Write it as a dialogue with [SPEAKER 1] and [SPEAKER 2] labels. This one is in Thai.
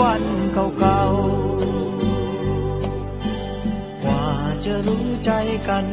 [SPEAKER 1] วันเก่าๆ กว่าจะรู้ใจกัน